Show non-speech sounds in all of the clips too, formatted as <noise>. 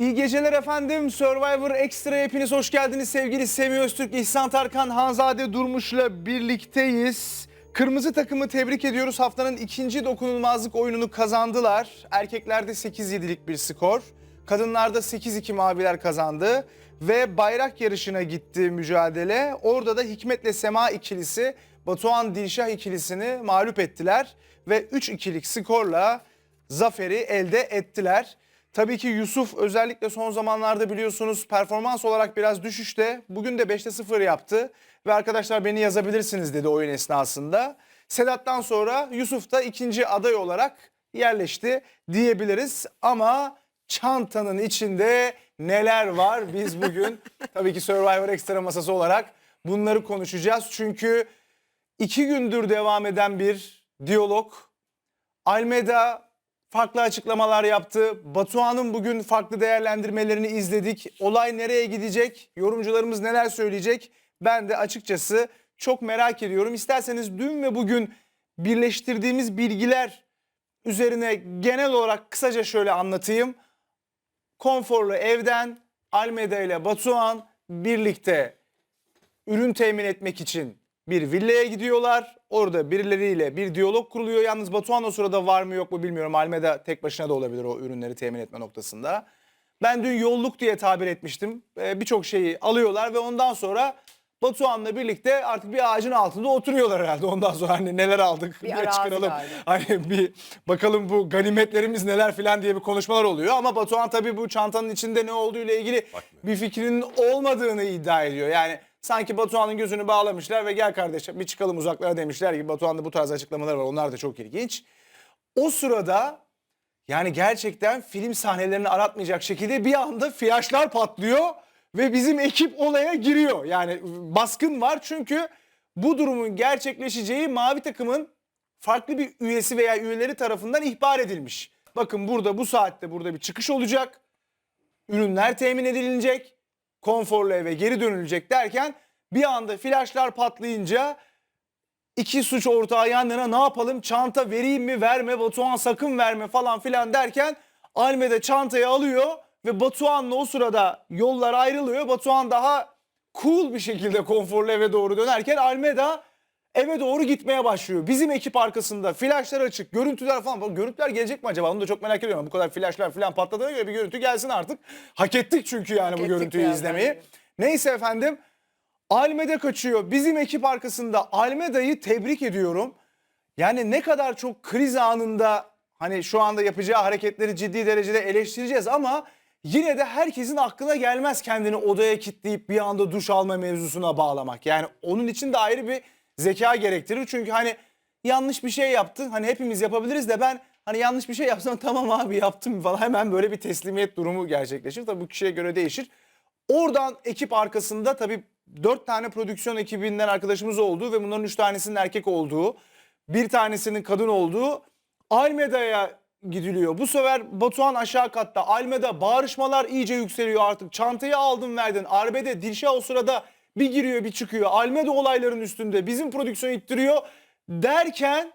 İyi geceler efendim. Survivor Extra hepiniz hoş geldiniz. Sevgili Semih Öztürk, İhsan Tarkan, Hanzade Durmuş'la birlikteyiz. Kırmızı takımı tebrik ediyoruz. Haftanın ikinci dokunulmazlık oyununu kazandılar. Erkeklerde 8-7'lik bir skor. Kadınlarda 8-2 maviler kazandı. Ve bayrak yarışına gitti mücadele. Orada da Hikmet'le Sema ikilisi Batuhan Dilşah ikilisini mağlup ettiler. Ve 3-2'lik skorla zaferi elde ettiler. Tabii ki Yusuf özellikle son zamanlarda biliyorsunuz performans olarak biraz düşüşte. Bugün de 5'te 0 yaptı ve arkadaşlar beni yazabilirsiniz dedi oyun esnasında. Sedat'tan sonra Yusuf da ikinci aday olarak yerleşti diyebiliriz. Ama çantanın içinde neler var biz bugün <laughs> tabii ki Survivor Extra masası olarak bunları konuşacağız. Çünkü iki gündür devam eden bir diyalog Almeda farklı açıklamalar yaptı. Batuhan'ın bugün farklı değerlendirmelerini izledik. Olay nereye gidecek? Yorumcularımız neler söyleyecek? Ben de açıkçası çok merak ediyorum. İsterseniz dün ve bugün birleştirdiğimiz bilgiler üzerine genel olarak kısaca şöyle anlatayım. Konforlu evden Almeda ile Batuhan birlikte ürün temin etmek için bir villaya gidiyorlar. Orada birileriyle bir diyalog kuruluyor. Yalnız Batuhan o sırada var mı yok mu bilmiyorum. Almeda tek başına da olabilir o ürünleri temin etme noktasında. Ben dün yolluk diye tabir etmiştim. Ee, Birçok şeyi alıyorlar ve ondan sonra Batuhan'la birlikte artık bir ağacın altında oturuyorlar herhalde. Ondan sonra hani neler aldık Bir ne çıkaralım. galiba. Hani bir bakalım bu ganimetlerimiz neler filan diye bir konuşmalar oluyor. Ama Batuhan tabii bu çantanın içinde ne olduğu ile ilgili bir fikrinin olmadığını iddia ediyor. Yani sanki Batuhan'ın gözünü bağlamışlar ve gel kardeşim bir çıkalım uzaklara demişler gibi Batuhan'da bu tarz açıklamalar var. Onlar da çok ilginç. O sırada yani gerçekten film sahnelerini aratmayacak şekilde bir anda flaşlar patlıyor ve bizim ekip olaya giriyor. Yani baskın var çünkü bu durumun gerçekleşeceği mavi takımın farklı bir üyesi veya üyeleri tarafından ihbar edilmiş. Bakın burada bu saatte burada bir çıkış olacak. Ürünler temin edilecek. Konforlu eve geri dönülecek derken bir anda flaşlar patlayınca iki suç ortağı yan ne yapalım çanta vereyim mi verme Batuhan sakın verme falan filan derken Almeda çantayı alıyor ve Batuhan'la o sırada yollar ayrılıyor. Batuhan daha cool bir şekilde konforlu eve doğru dönerken Almeda eve doğru gitmeye başlıyor. Bizim ekip arkasında flaşlar açık, görüntüler falan. Bu görüntüler gelecek mi acaba? Onu da çok merak ediyorum. Bu kadar flaşlar falan patladığına göre bir görüntü gelsin artık. Hak ettik çünkü yani bu ettik görüntüyü biraz izlemeyi. bence. Neyse efendim. Almeda kaçıyor. Bizim ekip arkasında Almeda'yı tebrik ediyorum. Yani ne kadar çok kriz anında hani şu anda yapacağı hareketleri ciddi derecede eleştireceğiz ama yine de herkesin aklına gelmez kendini odaya kilitleyip bir anda duş alma mevzusuna bağlamak. Yani onun için de ayrı bir zeka gerektirir. Çünkü hani yanlış bir şey yaptın. Hani hepimiz yapabiliriz de ben hani yanlış bir şey yapsam <laughs> tamam abi yaptım falan hemen böyle bir teslimiyet durumu gerçekleşir. Tabii bu kişiye göre değişir. Oradan ekip arkasında tabii dört tane prodüksiyon ekibinden arkadaşımız olduğu ve bunların üç tanesinin erkek olduğu, bir tanesinin kadın olduğu Almeda'ya gidiliyor. Bu sefer Batuhan aşağı katta. Almeda bağırışmalar iyice yükseliyor artık. Çantayı aldın verdin. Arbede Dilşah o sırada bir giriyor bir çıkıyor. Almeda olayların üstünde. Bizim prodüksiyon ittiriyor. Derken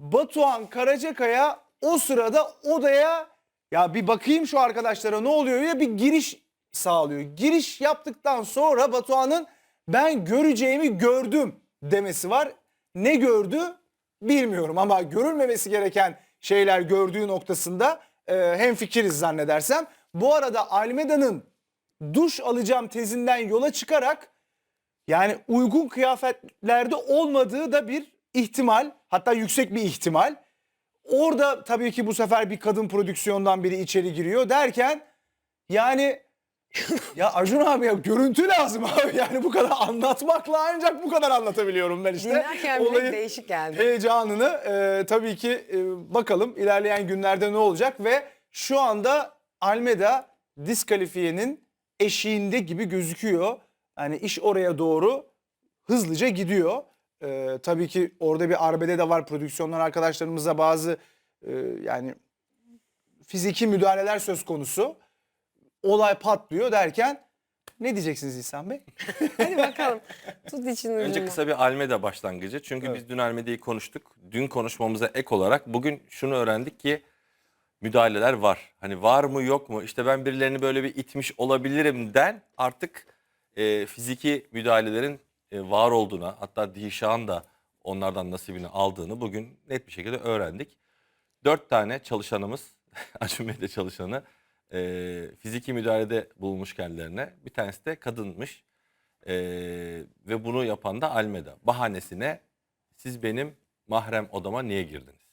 Batuhan Karacakaya o sırada odaya ya bir bakayım şu arkadaşlara ne oluyor ya bir giriş sağlıyor. Giriş yaptıktan sonra Batuhan'ın ben göreceğimi gördüm demesi var. Ne gördü bilmiyorum ama görülmemesi gereken şeyler gördüğü noktasında e, hem fikiriz zannedersem. Bu arada Almeda'nın duş alacağım tezinden yola çıkarak yani uygun kıyafetlerde olmadığı da bir ihtimal hatta yüksek bir ihtimal. Orada tabii ki bu sefer bir kadın prodüksiyondan biri içeri giriyor derken yani ya Acun abi ya görüntü lazım abi yani bu kadar anlatmakla ancak bu kadar anlatabiliyorum ben işte. Dinlerken bile değişik geldi. Heyecanını e, tabii ki e, bakalım ilerleyen günlerde ne olacak ve şu anda Almeda diskalifiyenin eşiğinde gibi gözüküyor. Yani iş oraya doğru hızlıca gidiyor. E, tabii ki orada bir arbede de var prodüksiyonlar arkadaşlarımızla bazı e, yani fiziki müdahaleler söz konusu. Olay patlıyor derken ne diyeceksiniz İhsan Bey? <laughs> Hadi bakalım. Tut için Önce kısa bir Almeda başlangıcı. Çünkü biz dün Almeda'yı konuştuk. Dün konuşmamıza ek olarak bugün şunu öğrendik ki müdahaleler var. Hani var mı yok mu? İşte ben birilerini böyle bir itmiş olabilirimden artık e, fiziki müdahalelerin e, var olduğuna hatta Dişan da onlardan nasibini aldığını bugün net bir şekilde öğrendik. Dört tane çalışanımız, <laughs> Acun Bey'de çalışanı e, fiziki müdahalede bulunmuş kendilerine. Bir tanesi de kadınmış. E, ve bunu yapan da Almeda. Bahanesine siz benim mahrem odama niye girdiniz?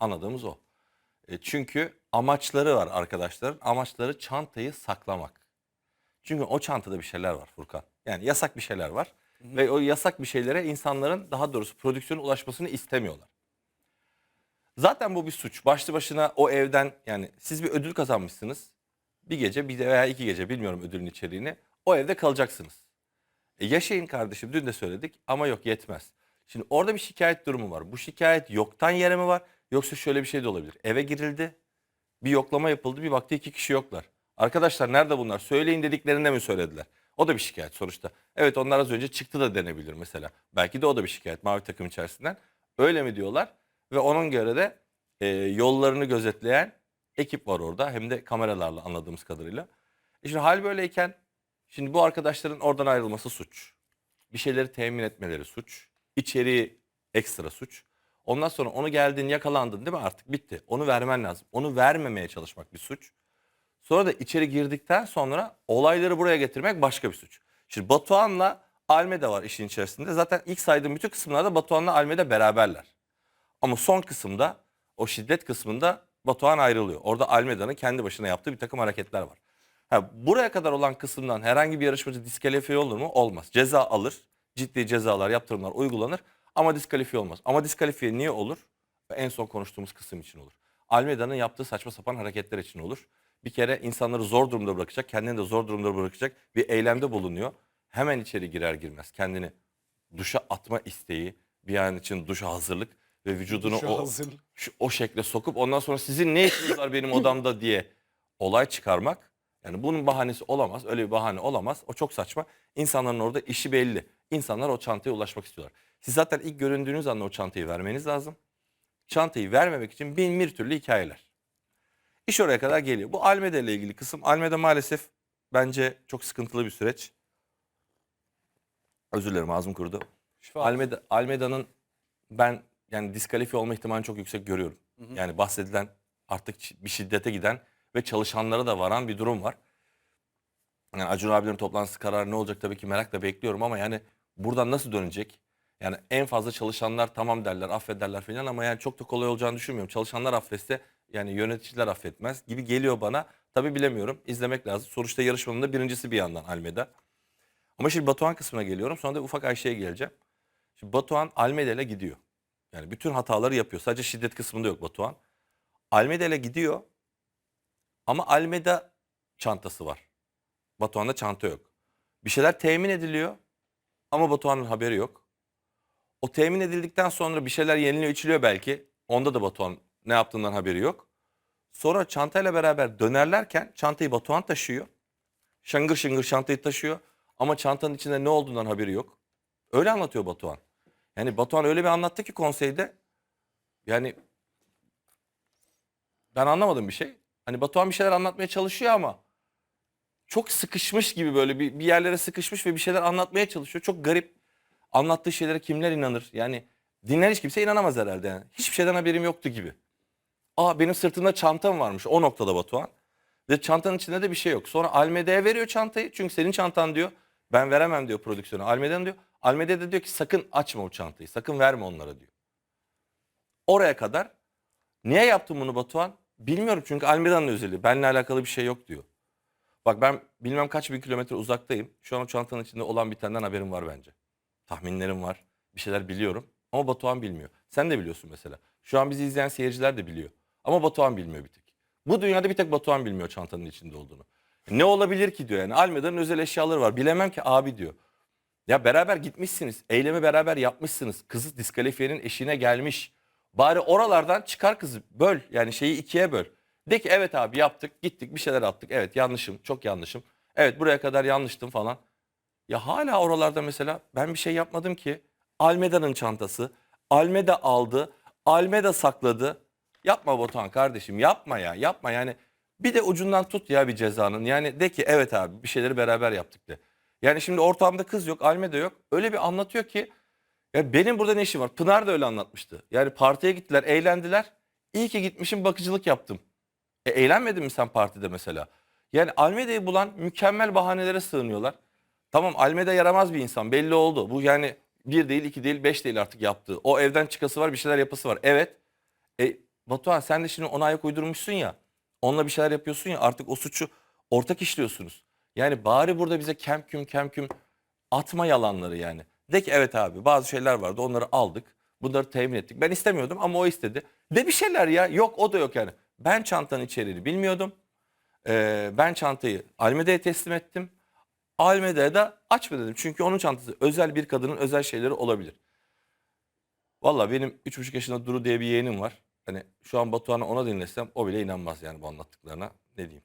Anladığımız o. E, çünkü amaçları var arkadaşların. Amaçları çantayı saklamak. Çünkü o çantada bir şeyler var Furkan. Yani yasak bir şeyler var. Ve o yasak bir şeylere insanların daha doğrusu prodüksiyona ulaşmasını istemiyorlar. Zaten bu bir suç. Başlı başına o evden yani siz bir ödül kazanmışsınız. Bir gece bir de veya iki gece bilmiyorum ödülün içeriğini. O evde kalacaksınız. E yaşayın kardeşim dün de söyledik ama yok yetmez. Şimdi orada bir şikayet durumu var. Bu şikayet yoktan yere mi var yoksa şöyle bir şey de olabilir. Eve girildi bir yoklama yapıldı bir baktı iki kişi yoklar. Arkadaşlar nerede bunlar söyleyin dediklerinde mi söylediler? O da bir şikayet sonuçta. Evet onlar az önce çıktı da denebilir mesela. Belki de o da bir şikayet mavi takım içerisinden. Öyle mi diyorlar? Ve onun göre de e, yollarını gözetleyen ekip var orada. Hem de kameralarla anladığımız kadarıyla. E şimdi hal böyleyken şimdi bu arkadaşların oradan ayrılması suç. Bir şeyleri temin etmeleri suç. İçeriği ekstra suç. Ondan sonra onu geldin yakalandın değil mi artık bitti. Onu vermen lazım. Onu vermemeye çalışmak bir suç. Sonra da içeri girdikten sonra olayları buraya getirmek başka bir suç. Şimdi Batuhan'la Almeda var işin içerisinde. Zaten ilk saydığım bütün kısımlarda Batuhan'la Almeda beraberler. Ama son kısımda o şiddet kısmında Batuhan ayrılıyor. Orada Almeda'nın kendi başına yaptığı bir takım hareketler var. Ha, buraya kadar olan kısımdan herhangi bir yarışmacı diskalifiye olur mu? Olmaz. Ceza alır. Ciddi cezalar, yaptırımlar uygulanır. Ama diskalifiye olmaz. Ama diskalifiye niye olur? En son konuştuğumuz kısım için olur. Almeda'nın yaptığı saçma sapan hareketler için olur. Bir kere insanları zor durumda bırakacak, kendini de zor durumda bırakacak bir eylemde bulunuyor. Hemen içeri girer girmez kendini duşa atma isteği, bir an için duşa hazırlık ve vücudunu Duşa o, hazırlık. şu- o şekle sokup ondan sonra sizin ne işiniz var benim odamda diye olay çıkarmak. Yani bunun bahanesi olamaz. Öyle bir bahane olamaz. O çok saçma. İnsanların orada işi belli. İnsanlar o çantaya ulaşmak istiyorlar. Siz zaten ilk göründüğünüz anda o çantayı vermeniz lazım. Çantayı vermemek için bin bir türlü hikayeler. İş oraya kadar geliyor. Bu Almeda ile ilgili kısım. Almeda maalesef bence çok sıkıntılı bir süreç. Özür dilerim ağzım kurudu. Şifa. Almeda, Almeda'nın ben yani diskalifiye olma ihtimalini çok yüksek görüyorum. Yani bahsedilen artık bir şiddete giden ve çalışanlara da varan bir durum var. Yani Acun abilerin toplantısı kararı ne olacak tabii ki merakla bekliyorum ama yani buradan nasıl dönecek? Yani en fazla çalışanlar tamam derler, affederler falan ama yani çok da kolay olacağını düşünmüyorum. Çalışanlar affetse yani yöneticiler affetmez gibi geliyor bana. Tabii bilemiyorum. İzlemek lazım. Sonuçta yarışmanın da birincisi bir yandan Almeda. Ama şimdi Batuhan kısmına geliyorum. Sonra da ufak Ayşe'ye geleceğim. Şimdi Batuhan Almeda ile gidiyor. Yani bütün hataları yapıyor. Sadece şiddet kısmında yok Batuhan. Almeda ile gidiyor. Ama Almeda çantası var. Batuhan'da çanta yok. Bir şeyler temin ediliyor. Ama Batuhan'ın haberi yok. O temin edildikten sonra bir şeyler yeniliyor, içiliyor belki. Onda da Batuhan ne yaptığından haberi yok. Sonra çantayla beraber dönerlerken çantayı Batuhan taşıyor. Şangır şıngır çantayı taşıyor. Ama çantanın içinde ne olduğundan haberi yok. Öyle anlatıyor Batuhan. Yani Batuhan öyle bir anlattı ki konseyde. Yani ben anlamadım bir şey. Hani Batuhan bir şeyler anlatmaya çalışıyor ama çok sıkışmış gibi böyle bir, bir yerlere sıkışmış ve bir şeyler anlatmaya çalışıyor. Çok garip. Anlattığı şeylere kimler inanır? Yani dinleyen hiç kimse inanamaz herhalde yani. Hiçbir şeyden haberim yoktu gibi. Aa benim sırtımda çantam varmış o noktada Batuhan. Ve çantanın içinde de bir şey yok. Sonra Almeda'ya veriyor çantayı. Çünkü senin çantan diyor. Ben veremem diyor prodüksiyona. Almeda'nın diyor. Almeda da diyor ki sakın açma o çantayı. Sakın verme onlara diyor. Oraya kadar. Niye yaptın bunu Batuhan? Bilmiyorum çünkü Almeda'nın özelliği. Benimle alakalı bir şey yok diyor. Bak ben bilmem kaç bin kilometre uzaktayım. Şu an o çantanın içinde olan bitenden haberim var bence. Tahminlerim var. Bir şeyler biliyorum. Ama Batuhan bilmiyor. Sen de biliyorsun mesela. Şu an bizi izleyen seyirciler de biliyor. Ama Batuhan bilmiyor bir tek. Bu dünyada bir tek Batuhan bilmiyor çantanın içinde olduğunu. Ne olabilir ki diyor yani. Almeda'nın özel eşyaları var. Bilemem ki abi diyor. Ya beraber gitmişsiniz. Eylemi beraber yapmışsınız. Kızı diskalifiyenin eşiğine gelmiş. Bari oralardan çıkar kızı. Böl. Yani şeyi ikiye böl. De ki evet abi yaptık. Gittik bir şeyler attık. Evet yanlışım. Çok yanlışım. Evet buraya kadar yanlıştım falan. Ya hala oralarda mesela ben bir şey yapmadım ki. Almeda'nın çantası. Almeda aldı. Almeda sakladı. Yapma Batuhan kardeşim yapma ya yapma yani. Bir de ucundan tut ya bir cezanın. Yani de ki evet abi bir şeyleri beraber yaptık de. Yani şimdi ortamda kız yok, Alme de yok. Öyle bir anlatıyor ki ya benim burada ne işim var? Pınar da öyle anlatmıştı. Yani partiye gittiler, eğlendiler. İyi ki gitmişim bakıcılık yaptım. E, eğlenmedin mi sen partide mesela? Yani Almeda'yı bulan mükemmel bahanelere sığınıyorlar. Tamam Almeda yaramaz bir insan belli oldu. Bu yani bir değil, iki değil, beş değil artık yaptığı. O evden çıkası var, bir şeyler yapısı var. Evet. E, Batuhan sen de şimdi ona ayak uydurmuşsun ya. Onunla bir şeyler yapıyorsun ya artık o suçu ortak işliyorsunuz. Yani bari burada bize kem küm kem küm atma yalanları yani. De ki evet abi bazı şeyler vardı onları aldık. Bunları temin ettik. Ben istemiyordum ama o istedi. De bir şeyler ya yok o da yok yani. Ben çantanın içeriğini bilmiyordum. Ee, ben çantayı Almeda'ya teslim ettim. Almeda'ya da açma dedim. Çünkü onun çantası özel bir kadının özel şeyleri olabilir. Valla benim 3,5 yaşında Duru diye bir yeğenim var. Hani şu an Batuhan'ı ona dinlesem o bile inanmaz yani bu anlattıklarına. Ne diyeyim.